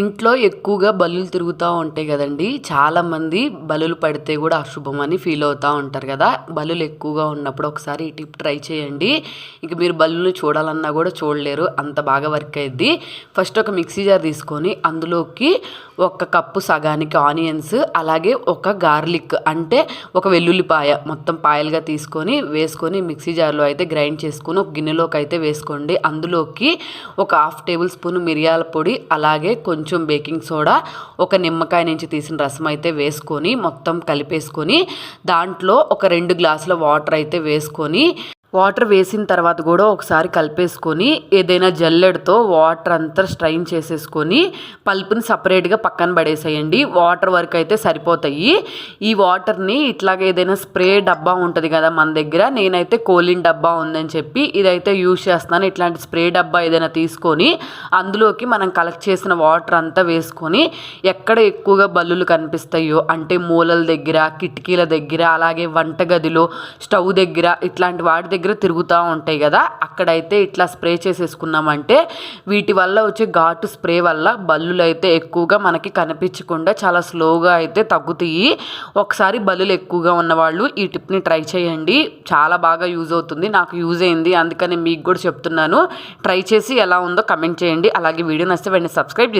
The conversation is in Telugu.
ఇంట్లో ఎక్కువగా బల్లులు తిరుగుతూ ఉంటాయి కదండీ. చాలామంది బలులు పడితే కూడా అశుభం అని ఫీల్ అవుతూ ఉంటారు కదా. బలులు ఎక్కువగా ఉన్నప్పుడు ఒకసారి ఈ టిప్ ట్రై చేయండి. ఇక మీరు బల్లులు చూడాలన్నా కూడా చూడలేరు. అంత బాగా వర్క్ అయ్యిద్ది ఫస్ట్ ఒక మిక్సీ జార్ తీసుకొని అందులోకి ఒక కప్పు సగానికి ఆనియన్స్ అలాగే ఒక గార్లిక్ అంటే ఒక వెల్లుల్లిపాయ మొత్తం పాయలుగా తీసుకొని వేసుకొని మిక్సీ జార్లో అయితే గ్రైండ్ చేసుకొని ఒక గిన్నెలోకి అయితే వేసుకోండి. అందులోకి ఒక హాఫ్ టేబుల్ స్పూన్ మిరియాల పొడి అలాగే కొంచెం కొంచెం బేకింగ్ సోడా ఒక నిమ్మకాయ నుంచి తీసిన రసం అయితే వేసుకొని మొత్తం కలిపేసుకొని దాంట్లో ఒక రెండు గ్లాసుల వాటర్ అయితే వేసుకొని వాటర్ వేసిన తర్వాత కూడా ఒకసారి కలిపేసుకొని ఏదైనా జల్లెడతో వాటర్ అంతా స్ట్రైన్ చేసేసుకొని పల్పుని సపరేట్గా పక్కన పడేసేయండి. వాటర్ వరకు అయితే సరిపోతాయి. ఈ వాటర్ని ఇట్లాగ ఏదైనా స్ప్రే డబ్బా ఉంటుంది కదా మన దగ్గర. నేనైతే కోలిన్ డబ్బా ఉందని చెప్పి ఇదైతే యూజ్ చేస్తాను ఇట్లాంటి స్ప్రే డబ్బా ఏదైనా తీసుకొని అందులోకి మనం కలెక్ట్ చేసిన వాటర్ అంతా వేసుకొని ఎక్కడ ఎక్కువగా బల్లులు కనిపిస్తాయో అంటే మూలల దగ్గర కిటికీల దగ్గర అలాగే వంటగదిలో స్టవ్ దగ్గర ఇట్లాంటి వాటి దగ్గర దగ్గర తిరుగుతూ ఉంటాయి కదా అక్కడైతే ఇట్లా స్ప్రే చేసేసుకున్నామంటే వీటి వల్ల వచ్చే ఘాటు స్ప్రే వల్ల బల్లులు అయితే ఎక్కువగా మనకి కనిపించకుండా చాలా స్లోగా అయితే తగ్గుతాయి. ఒకసారి బల్లులు ఎక్కువగా ఉన్నవాళ్ళు ఈ టిప్ని ట్రై చేయండి. చాలా బాగా యూజ్ అవుతుంది. నాకు యూజ్ అయింది. అందుకని మీకు కూడా చెప్తున్నాను. ట్రై చేసి ఎలా ఉందో కమెంట్ చేయండి. అలాగే వీడియో నచ్చితే వెంటనే సబ్స్క్రైబ్